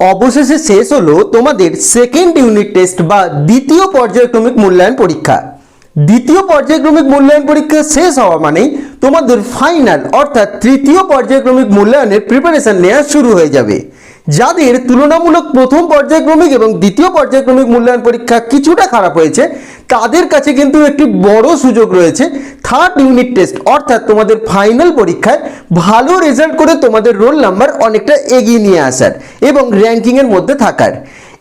অবশেষে শেষ হলো তোমাদের সেকেন্ড ইউনিট টেস্ট বা দ্বিতীয় পর্যায়ক্রমিক মূল্যায়ন পরীক্ষা। দ্বিতীয় পর্যায়ক্রমিক মূল্যায়ন পরীক্ষা শেষ হওয়া মানেই তোমাদের ফাইনাল অর্থাৎ তৃতীয় পর্যায়ক্রমিক মূল্যায়নের প্রিপারেশন নেওয়া শুরু হয়ে যাবে। যাদের তুলনামূলক প্রথম পর্যায়ক্রমিক এবং দ্বিতীয় পর্যায়ক্রমিক মূল্যায়ন পরীক্ষা কিছুটা খারাপ হয়েছে, তাদের কাছে কিন্তু একটি বড় সুযোগ রয়েছে থার্ড ইউনিট টেস্ট অর্থাৎ তোমাদের ফাইনাল পরীক্ষায় ভালো রেজাল্ট করে তোমাদের রোল নাম্বার অনেকটা এগিয়ে নিয়ে আসার এবং র্যাঙ্কিংয়ের মধ্যে থাকার।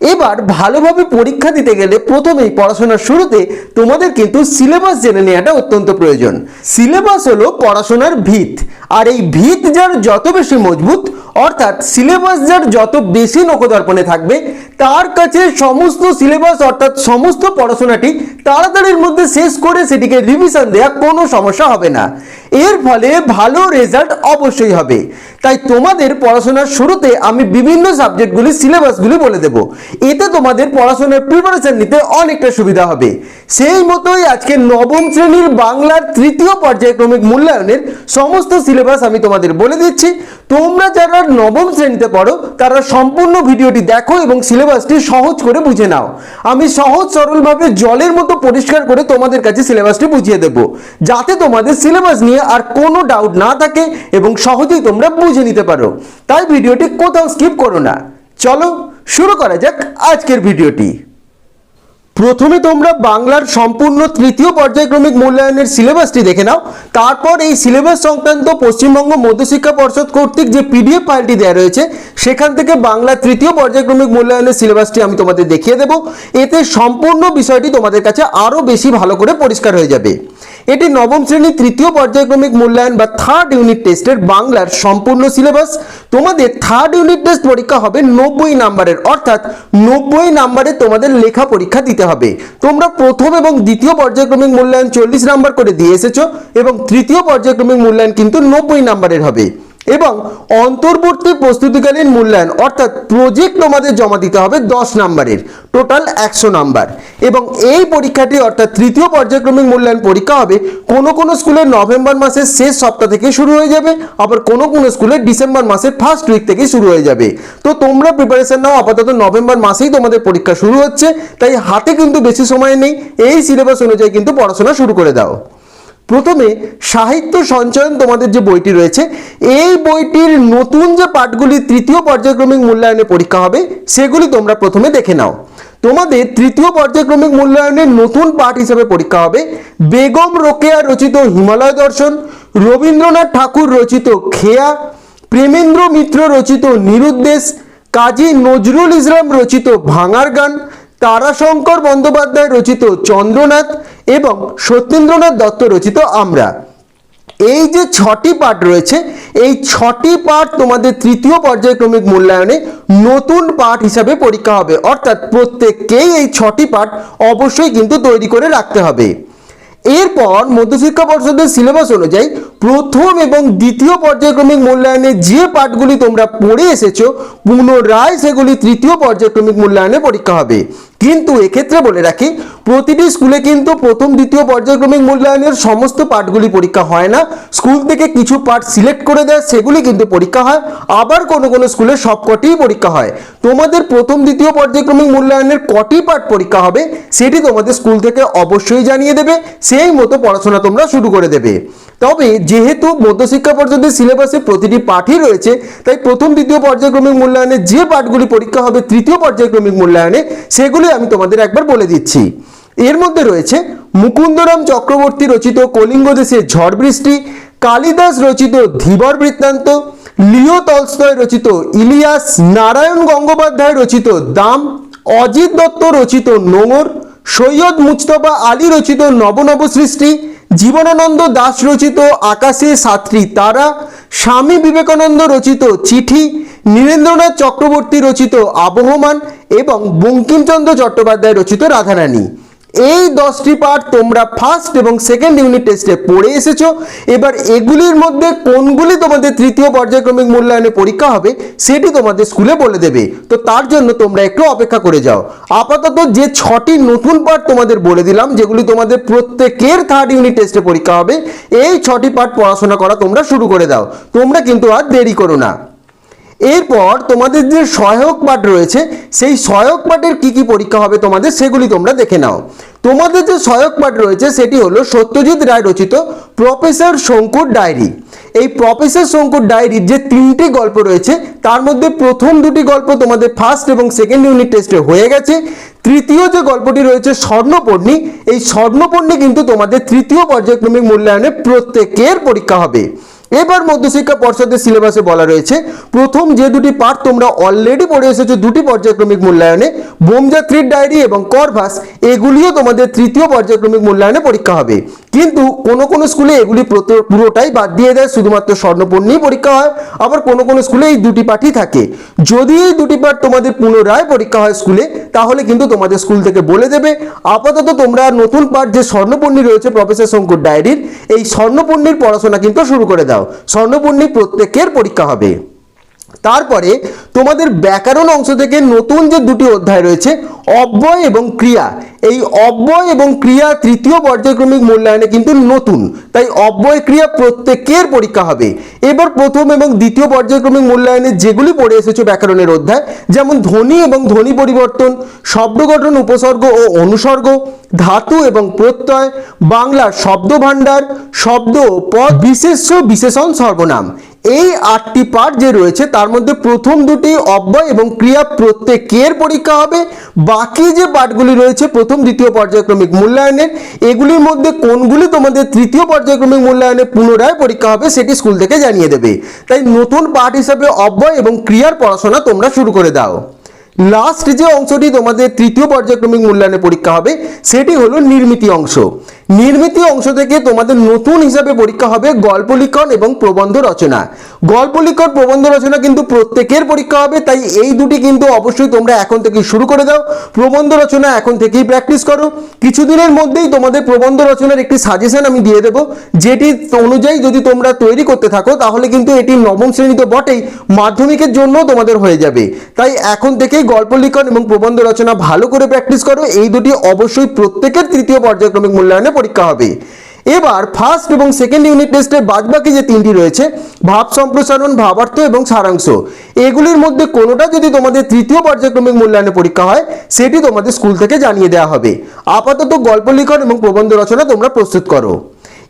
এবার ভালোভাবে পরীক্ষা দিতে গেলে প্রথমেই পড়াশোনার শুরুতে তোমাদের কিন্তু সিলেবাস জেনে নেওয়াটা অত্যন্ত প্রয়োজন। সিলেবাস হলো পড়াশোনার ভিত, আর এই ভিত যার যত বেশি মজবুত, অর্থাৎ সিলেবাস যার যত বেশি নখদর্পণে থাকবে, তার কাছে সমস্ত সিলেবাস অর্থাৎ সমস্ত পড়াশোনাটি তাড়াতাড়ির মধ্যে শেষ করে সেটিকে রিভিশন দেওয়া কোনো সমস্যা হবে না। এর ফলে ভালো রেজাল্ট অবশ্যই হবে। তাই তোমাদের পড়াশোনার শুরুতে আমি বিভিন্ন সাবজেক্টগুলি সিলেবাসগুলি বলে দেব। এতে তোমাদের পড়াশোনার প্রিপারেশন নিতে অনেকটা সুবিধা হবে। সেই মতোই আজকে নবম শ্রেণির বাংলার তৃতীয় পর্যায়ক্রমিক মূল্যায়নের সমস্ত সিলেবাস আমি তোমাদের বলে দিচ্ছি। তোমরা যারা নবম শ্রেণীতে পড়ো, তারা সম্পূর্ণ ভিডিওটি দেখো এবং সিলেবাসটি সহজ করে বুঝে নাও। আমি সহজ সরলভাবে জলের মতো পরিষ্কার করে তোমাদের কাছে সিলেবাসটি বুঝিয়ে দেব। যাতে তোমাদের সিলেবাস নিয়ে আর কোনো ডাউট না থাকে এবং সহজেই তোমরা বুঝে নিতে পারো। তাই ভিডিওটি কোথাও স্কিপ করো না। চলো শুরু করা যাক আজকের ভিডিওটি প্রথমে তোমরা বাংলার সম্পূর্ণ তৃতীয় পর্যায়ক্রমিক মূল্যায়নের সিলেবাসটি দেখে নাও। তারপর এই সিলেবাস সংক্রান্ত পশ্চিমবঙ্গ মধ্যশিক্ষা পর্ষদ কর্তৃক যে পিডিএফ ফাইলটি দেওয়া রয়েছে, সেখান থেকে বাংলা তৃতীয় পর্যায়ক্রমিক মূল্যায়নের সিলেবাসটি আমি তোমাদের দেখিয়ে দেব। এতে সম্পূর্ণ বিষয়টি তোমাদের কাছে আরও বেশি ভালো করে পরিষ্কার হয়ে যাবে। এটি নবম শ্রেণির তৃতীয় পর্যায়ক্রমিক মূল্যায়ন বা থার্ড ইউনিট টেস্টের বাংলার সম্পূর্ণ সিলেবাস তোমাদের থার্ড ইউনিট টেস্ট পরীক্ষা হবে নব্বই নাম্বারের, অর্থাৎ নব্বই নাম্বারে তোমাদের লেখা পরীক্ষা দিতে হবে। তোমরা প্রথম এবং দ্বিতীয় পর্যায়ক্রমিক মূল্যায়ন চল্লিশ নাম্বার করে দিয়ে এসেছ এবং তৃতীয় পর্যায়ক্রমিক মূল্যায়ন কিন্তু নব্বই নাম্বারের হবে। এবং অন্তর্বর্তী প্রস্তুতিকালীন মূল্যায়ন, অর্থাৎ প্রজেক্ট তোমাদের জমা দিতে হবে দশ নাম্বারের টোটাল একশো নাম্বার। এবং এই পরীক্ষাটি, অর্থাৎ তৃতীয় পর্যায়ক্রমিক মূল্যায়ন পরীক্ষা হবে কোনো কোনো স্কুলে নভেম্বর মাসের শেষ সপ্তাহ থেকে শুরু হয়ে যাবে, আবার কোনো কোনো স্কুলে ডিসেম্বর মাসের ফার্স্ট উইক থেকে শুরু হয়ে যাবে। তো তোমরা প্রিপারেশন নাও, আপাতত নভেম্বর মাসেই তোমাদের পরীক্ষা শুরু হচ্ছে, তাই হাতে কিন্তু বেশি সময় নেই, এই সিলেবাস অনুযায়ী কিন্তু পড়াশোনা শুরু করে দাও। প্রথমে সাহিত্য সঞ্চয়ন তোমাদের যে বইটি রয়েছে, এই বইটির নতুন যে পাঠগুলি তৃতীয় পর্যায়ক্রমিক মূল্যায়নে পরীক্ষা হবে, সেগুলি তোমরা প্রথমে দেখে নাও। তোমাদের তৃতীয় পর্যায়ক্রমিক মূল্যায়নের নতুন পাঠ হিসেবে পরীক্ষা হবে, বেগম রোকেয়া রচিত হিমালয় দর্শন, রবীন্দ্রনাথ ঠাকুর রচিত খেয়া, প্রেমেন্দ্র মিত্র রচিত নিরুদ্দেশ, কাজী নজরুল ইসলাম রচিত ভাঙার গান, তারাশঙ্কর বন্দ্যোপাধ্যায় রচিত চন্দ্রনাথ এবং সত্যেন্দ্রনাথ দত্ত রচিত আমরা। এই যে ছটি পাঠ রয়েছে, এই ছটি পাঠ তোমাদের তৃতীয় পর্যায়ক্রমিক মূল্যায়নে নতুন পাঠ হিসাবে পরীক্ষা হবে। অর্থাৎ প্রত্যেককেই এই ছটি পাঠ অবশ্যই কিন্তু তৈরি করে রাখতে হবে। এরপর মধ্যশিক্ষা পর্ষদের সিলেবাস অনুযায়ী প্রথম এবং দ্বিতীয় পর্যায়ক্রমিক মূল্যায়নে যে পাঠগুলি তোমরা পড়ে এসেছ, পুনরায় সেগুলি তৃতীয় পর্যায়ক্রমিক মূল্যায়নে পরীক্ষা হবে। কিন্তু এক্ষেত্রে বলে রাখি, প্রতিটি স্কুলে কিন্তু প্রথম, দ্বিতীয় পর্যায়ক্রমিক মূল্যায়নের সমস্ত পাঠগুলি পরীক্ষা হয় না। স্কুল থেকে কিছু পাঠ সিলেক্ট করে দেয়, সেগুলি কিন্তু পরীক্ষা হয়। আবার কোনো কোনো স্কুলে সবকটিই পরীক্ষা হয়। তোমাদের প্রথম দ্বিতীয় পর্যায়ক্রমিক মূল্যায়নের কটি পাঠ পরীক্ষা হবে, সেটি তোমাদের স্কুল থেকে অবশ্যই জানিয়ে দেবে, সেই মতো পড়াশোনা তোমরা শুরু করে দেবে। তবে যেহেতু মধ্যশিক্ষা পর্যন্ত সিলেবাসে প্রতিটি পাঠই রয়েছে, তাই প্রথম দ্বিতীয় পর্যায়ক্রমিক মূল্যায়নে যে পাঠগুলি পরীক্ষা হবে তৃতীয় পর্যায়ক্রমিক মূল্যায়নে, সেগুলি আমি তোমাদের একবার বলে দিচ্ছি। এর মধ্যে রয়েছে মুকুন্দরাম চক্রবর্তী রচিত কলিঙ্গ দেশের ঝড় বৃষ্টি কালিদাস রচিত ধীবর বৃত্তান্ত, লিও তলস্তয় রচিত ইলিয়াস নারায়ণ গঙ্গোপাধ্যায় রচিত দাম, অজিত দত্ত রচিত নোঙর, সৈয়দ মুস্তফা আলী রচিত নবনব সৃষ্টি জীবনানন্দ দাস রচিত আকাশে সাতটি তারা, স্বামী বিবেকানন্দ রচিত চিঠি, নীরেন্দ্রনাথ চক্রবর্তী রচিত আবহমান এবং বঙ্কিমচন্দ্র চট্টোপাধ্যায় রচিত রাধারানী। এই দশটি পাঠ তোমরা ফার্স্ট এবং সেকেন্ড ইউনিট টেস্টে পড়ে এসেছ। এবার এগুলির মধ্যে কোনগুলি তোমাদের তৃতীয় পর্যায়ক্রমিক মূল্যায়নে পরীক্ষা হবে, সেটি তোমাদের স্কুলে বলে দেবে। তো তার জন্য তোমরা একটু অপেক্ষা করে যাও। আপাতত যে ছটি নতুন পাঠ তোমাদের বলে দিলাম, যেগুলি তোমাদের প্রত্যেকের থার্ড ইউনিট টেস্টে পরীক্ষা হবে, এই ছটি পাঠ পড়াশোনা করা তোমরা শুরু করে দাও। তোমরা কিন্তু আর দেরি করো না। এরপর তোমাদের যে সহায়ক পাঠ রয়েছে, সেই সহায়ক পাঠের কি কি পরীক্ষা হবে তোমাদের সেগুলি তোমরা দেখে নাও। তোমাদের যে সহায়ক পাঠ রয়েছে, সেটি হলো সত্যজিৎ রায় রচিত প্রফেসর শঙ্কুর ডায়েরি। এই প্রফেসর শঙ্কুর ডায়েরির যে তিনটি গল্প রয়েছে, তার মধ্যে প্রথম দুটি গল্প তোমাদের ফার্স্ট এবং সেকেন্ড ইউনিট টেস্টে হয়ে গেছে। তৃতীয় যে গল্পটি রয়েছে স্বর্ণপর্ণী এই স্বর্ণপর্ণী কিন্তু তোমাদের তৃতীয় পর্যায়ক্রমিক মূল্যায়নে প্রত্যেকের পরীক্ষা হবে। এবার মধ্যশিক্ষা পর্ষদের সিলেবাসে বলা রয়েছে, প্রথম যে দুটি পাঠ তোমরা অলরেডি পড়ে এসেছ, দুটি পর্যায়ক্রমিক মূল্যায়নে বোমযাত্রীর ডায়েরি এবং করভাস এগুলিও তোমাদের তৃতীয় পর্যায়ক্রমিক মূল্যায়নে পরীক্ষা হবে। কিন্তু কোনো কোনো স্কুলে এগুলি পুরোটাই বাদ দিয়ে দেয়, শুধুমাত্র স্বর্ণপূর্ণই পরীক্ষা হয়। আবার কোনো কোনো স্কুলে এই দুটি পাঠই থাকে। যদি এই দুটি পাঠ তোমাদের পুনরায় পরীক্ষা হয় স্কুলে, তাহলে কিন্তু তোমাদের স্কুল থেকে বলে দেবে, আপাতত তোমরা নতুন পাঠ যে স্বর্ণপূর্ণি রয়েছে প্রফেসর শঙ্কর ডায়েরির, এই স্বর্ণপূর্ণির পড়াশোনা কিন্তু শুরু করে দাও। স্বর্ণপূর্ণি প্রত্যেকের পরীক্ষা হবে। তারপরে তোমাদের ব্যাকরণ অংশ থেকে নতুন যে দুটি অধ্যায় রয়েছে, অব্যয় এবং ক্রিয়া। এই অব্যয় এবং ক্রিয়া তৃতীয় পর্যায়ক্রমিক মূল্যায়নে কিন্তু নতুন। তাই অব্যয় ক্রিয়া প্রত্যেকের পরীক্ষা হবে। এবার প্রথম এবং দ্বিতীয় পর্যায়ক্রমিক মূল্যায়নে যেগুলি পড়ে এসেছ ব্যাকরণের অধ্যায়, যেমন ধ্বনি এবং ধ্বনি পরিবর্তন, শব্দ গঠন উপসর্গ ও অনুসর্গ, ধাতু এবং প্রত্যয় বাংলার শব্দ ভাণ্ডার শব্দ পদ বিশেষ্য বিশেষণ সর্বনাম। এই আটটি পাঠ যে রয়েছে, তার মধ্যে প্রথম দুটি অব্যয় এবং ক্রিয়া প্রত্যেকের পরীক্ষা হবে। বাকি যে পাঠগুলি রয়েছে, প্রথম, দ্বিতীয় পর্যায়ক্রমিক মূল্যায়নের, এগুলির মধ্যে কোনগুলি তোমাদের তৃতীয় পর্যায়ক্রমিক মূল্যায়নে পুনরায় পরীক্ষা হবে, সেটি স্কুল থেকে জানিয়ে দেবে। তাই নতুন পাঠ হিসাবে অব্যয় এবং ক্রিয়ার পড়াশোনা তোমরা শুরু করে দাও। লাস্ট যে অংশটি তোমাদের তৃতীয় পর্যায়ক্রমিক মূল্যায়নে পরীক্ষা হবে, সেটি হলো নির্মিতি অংশ। নির্মিতি অংশ থেকে তোমাদের নতুন হিসাবে পরীক্ষা হবে গল্প লিখন এবং প্রবন্ধ রচনা। গল্প লিখন প্রবন্ধ রচনা কিন্তু প্রত্যেকের পরীক্ষা হবে, তাই এই দুটি কিন্তু অবশ্যই তোমরা এখন থেকেই শুরু করে দাও। প্রবন্ধ রচনা এখন থেকেই প্র্যাকটিস করো। কিছুদিনের মধ্যেই তোমাদের প্রবন্ধ রচনার একটি সাজেশন আমি দিয়ে দেবো, যেটি অনুযায়ী যদি তোমরা তৈরি করতে থাকো, তাহলে কিন্তু এটি নবম শ্রেণীতে বটেই, মাধ্যমিকের জন্য তোমাদের হয়ে যাবে। তাই এখন থেকেই গল্প লিখন এবং প্রবন্ধ রচনা ভালো করে প্র্যাকটিস করো, এই দুটি অবশ্যই প্রত্যেকের তৃতীয় পর্যায়ক্রমিক মূল্যায়নে পরীক্ষা হবে। এবার ফার্স্ট এবং সেকেন্ড ইউনিট টেস্টের বাদবাকি যে তিনটি রয়েছে, ভাব সম্প্রসারণ, ভাবার্থ এবং সারাংশ, এগুলির মধ্যে কোনোটা যদি তোমাদের তৃতীয় পর্যায়ক্রমিক মূল্যায়নে পরীক্ষা হয়, সেটি তোমাদের স্কুল থেকে জানিয়ে দেওয়া হবে। আপাতত গল্প লিখন এবং প্রবন্ধ রচনা তোমরা প্রস্তুত করো।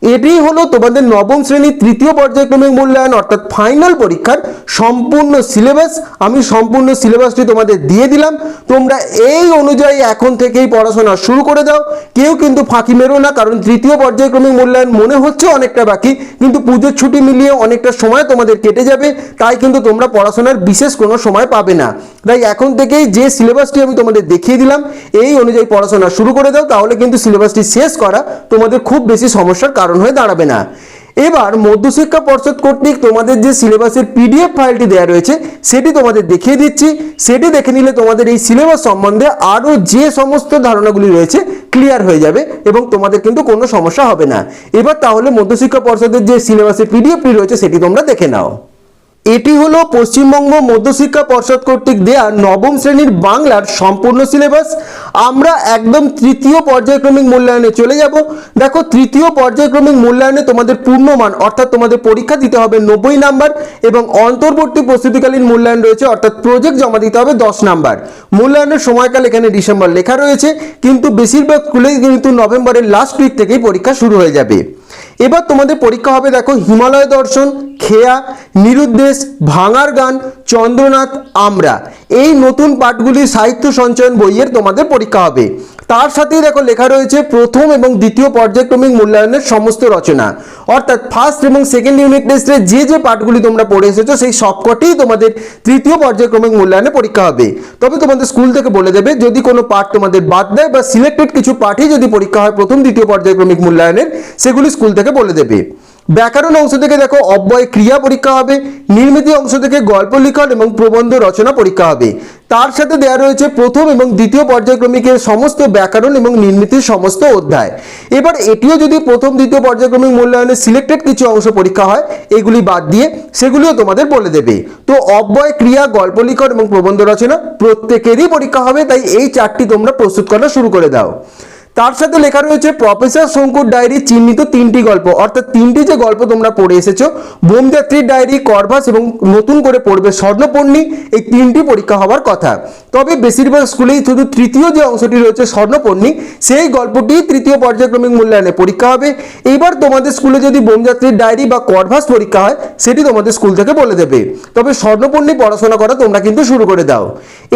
এটি হলো তোমাদের নবম শ্রেণির তৃতীয় পর্যায়ক্রমিক মূল্যায়ন, অর্থাৎ ফাইনাল পরীক্ষার সম্পূর্ণ সিলেবাস আমি সম্পূর্ণ সিলেবাসটি তোমাদের দিয়ে দিলাম। তোমরা এই অনুযায়ী এখন থেকেই পড়াশোনা শুরু করে দাও। কেউ কিন্তু ফাঁকি মেরো না, কারণ তৃতীয় পর্যায়ক্রমিক মূল্যায়ন মনে হচ্ছে অনেকটা বাকি, কিন্তু পুজোর ছুটি মিলিয়ে অনেকটা সময় তোমাদের কেটে যাবে, তাই কিন্তু তোমরা পড়াশোনার বিশেষ কোনো সময় পাবে না। তাই এখন থেকেই যে সিলেবাসটি আমি তোমাদের দেখিয়ে দিলাম, এই অনুযায়ী পড়াশোনা শুরু করে দাও, তাহলে কিন্তু সিলেবাসটি শেষ করা তোমাদের খুব বেশি সমস্যার কারণ হয়ে দাঁড়াবে না। এবার মধ্যশিক্ষা পর্ষদ কর্তৃক তোমাদের যে সিলেবাসের পিডিএফ ফাইলটি দেওয়া রয়েছে, সেটি তোমাদের দেখিয়ে দিচ্ছি। সেটি দেখে নিলে তোমাদের এই সিলেবাস সম্বন্ধে আরও যে সমস্ত ধারণাগুলি রয়েছে, ক্লিয়ার হয়ে যাবে এবং তোমাদের কিন্তু কোনো সমস্যা হবে না। এবার তাহলে মধ্যশিক্ষা পর্ষদের যে সিলেবাসের পিডিএফটি রয়েছে, সেটি তোমরা দেখে নাও। এটি হলো পশ্চিমবঙ্গ মধ্যশিক্ষা পর্ষদ কর্তৃক দেয়া নবম শ্রেণির বাংলার সম্পূর্ণ সিলেবাস। আমরা একদম তৃতীয় পর্যায়ক্রমিক মূল্যায়নে চলে যাব। দেখো, তৃতীয় পর্যায়ক্রমিক মূল্যায়নে তোমাদের পূর্ণমান, অর্থাৎ তোমাদের পরীক্ষা দিতে হবে নব্বই নাম্বার এবং অন্তর্বর্তী প্রস্তুতিকালীন মূল্যায়ন রয়েছে, অর্থাৎ প্রজেক্ট জমা দিতে হবে দশ নাম্বার। মূল্যায়নের সময়কাল এখানে ডিসেম্বর লেখা রয়েছে, কিন্তু বেশিরভাগ স্কুলেই কিন্তু নভেম্বরের লাস্ট উইক থেকেই পরীক্ষা শুরু হয়ে যাবে। এবার তোমাদের পরীক্ষা হবে, দেখো, হিমালয় দর্শন, খেয়া নিরুদ্দেশ ভাঙার গান, চন্দ্রনাথ, আমরা। এই নতুন পাঠগুলি সাহিত্য সঞ্চয়ন বইয়ের তোমাদের পরীক্ষা হবে। তার সাথেই দেখো লেখা রয়েছে প্রথম এবং দ্বিতীয় পর্যায়ক্রমিক মূল্যায়নের সমস্ত রচনা। অর্থাৎ ফার্স্ট এবং সেকেন্ড ইউনিট টেস্টে যে যে পাঠগুলি তোমরা পড়ে এসেছ, সেই সবকটিই তোমাদের তৃতীয় পর্যায়ক্রমিক মূল্যায়নে পরীক্ষা হবে। তবে তোমাদের স্কুল থেকে বলে দেবে, যদি কোনো পাঠ তোমাদের বাদ দেয় বা সিলেক্টেড কিছু পাঠই যদি পরীক্ষা হয় প্রথম, দ্বিতীয় পর্যায়ক্রমিক মূল্যায়নের, সেগুলি স্কুল থেকে বলে দেবে। ব্যাকরণ অংশ থেকে দেখো, অব্যয় ক্রিয়া পরীক্ষা হবে, নির্মিতি অংশ থেকে গল্প লিখন এবং প্রবন্ধ রচনা পরীক্ষা হবে। তার সাথে দেওয়া রয়েছে প্রথম এবং দ্বিতীয় পর্যায়ক্রমিকের সমস্ত ব্যাকরণ এবং নির্মিতির সমস্ত অধ্যায়। এবার এটিও যদি প্রথম, দ্বিতীয় পর্যায়ক্রমিক মূল্যায়নে সিলেক্টেড কিছু অংশ পরীক্ষা হয়, এগুলি বাদ দিয়ে সেগুলিও তোমাদের বলে দেবে। তো অব্যয় ক্রিয়া, গল্প লিখন এবং প্রবন্ধ রচনা প্রত্যেকেরই পরীক্ষা হবে, তাই এই চারটি তোমরা প্রস্তুত করা শুরু করে দাও। তার সাথে লেখা রয়েছে, প্রফেসর শঙ্কুর ডায়েরি চিহ্নিত তিনটি গল্প। অর্থাৎ তিনটি যে গল্প তোমরা পড়ে এসেছ, বোমযাত্রীর ডায়েরি, করভাস এবং নতুন করে পড়বে স্বর্ণপর্ণী এই তিনটি পরীক্ষা হওয়ার কথা। তবে বেশিরভাগ স্কুলেই শুধু তৃতীয় যে অংশটি রয়েছে স্বর্ণপর্ণী সেই গল্পটি তৃতীয় পর্যায়ক্রমিক মূল্যায়নে পরীক্ষা হবে। এইবার তোমাদের স্কুলে যদি বোমযাত্রীর ডায়েরি বা করভাস পরীক্ষা হয়, সেটি তোমাদের স্কুল থেকে বলে দেবে। তবে স্বর্ণপর্ণী পড়াশোনা করা তোমরা কিন্তু শুরু করে দাও।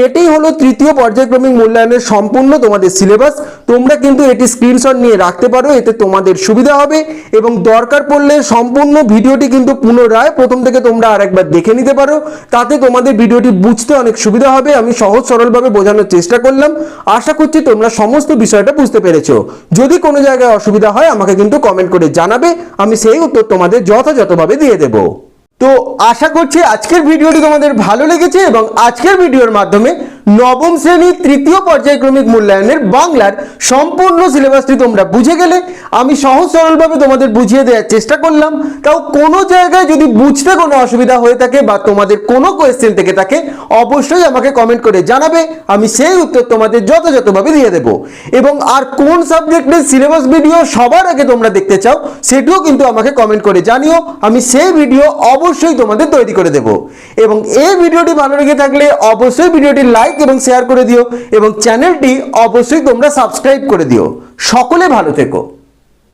এটাই হলো তৃতীয় পর্যায়ক্রমিক মূল্যায়নের সম্পূর্ণ তোমাদের সিলেবাস। তোমরা কিন্তু এটি স্ক্রিনশট নিয়ে রাখতে পারো, এতে তোমাদের সুবিধা হবে এবং দরকার পড়লে সম্পূর্ণ ভিডিওটি কিন্তু পুনরায় প্রথম থেকে তোমরা আরেকবার দেখে নিতে পারো, তাতে তোমাদের ভিডিওটি বুঝতে অনেক সুবিধা হবে। আমি সহজ সরলভাবে বোঝানোর চেষ্টা করলাম। আশা করছি তোমরা সমস্ত বিষয়টা বুঝতে পেরেছ। যদি কোনো জায়গায় অসুবিধা হয়, আমাকে কিন্তু কমেন্ট করে জানাবে। আমি সেই উত্তর তোমাদের যথাযথভাবে দিয়ে দেবো। তো আশা করছি আজকের ভিডিওটি তোমাদের ভালো লেগেছে এবং আজকের ভিডিওর মাধ্যমে নবম শ্রেণির তৃতীয় পর্যায়ক্রমিক মূল্যায়নের বাংলার সম্পূর্ণ সিলেবাসটি তোমরা বুঝে গেলে। আমি সহজ সরলভাবে তোমাদের বুঝিয়ে দেওয়ার চেষ্টা করলাম। তাও কোনো জায়গায় যদি বুঝতে কোনো অসুবিধা হয়ে থাকে বা তোমাদের কোনো কোয়েশ্চেন থেকে থাকে, অবশ্যই আমাকে কমেন্ট করে জানাবে। আমি সেই উত্তর তোমাদের যথাযথভাবে দিয়ে দেব। এবং আর কোন সাবজেক্টের সিলেবাস ভিডিও সবার আগে তোমরা দেখতে চাও, সেটিও কিন্তু আমাকে কমেন্ট করে জানিও। আমি সেই ভিডিও অবশ্যই তোমাদের তৈরি করে দেব। এবং এই ভিডিওটি ভালো লেগে থাকলে অবশ্যই ভিডিওটি লাইক এবং শেয়ার করে দিও এবং চ্যানেলটি অবশ্যই তোমরা সাবস্ক্রাইব করে দিও। সকলে ভালো থেকো।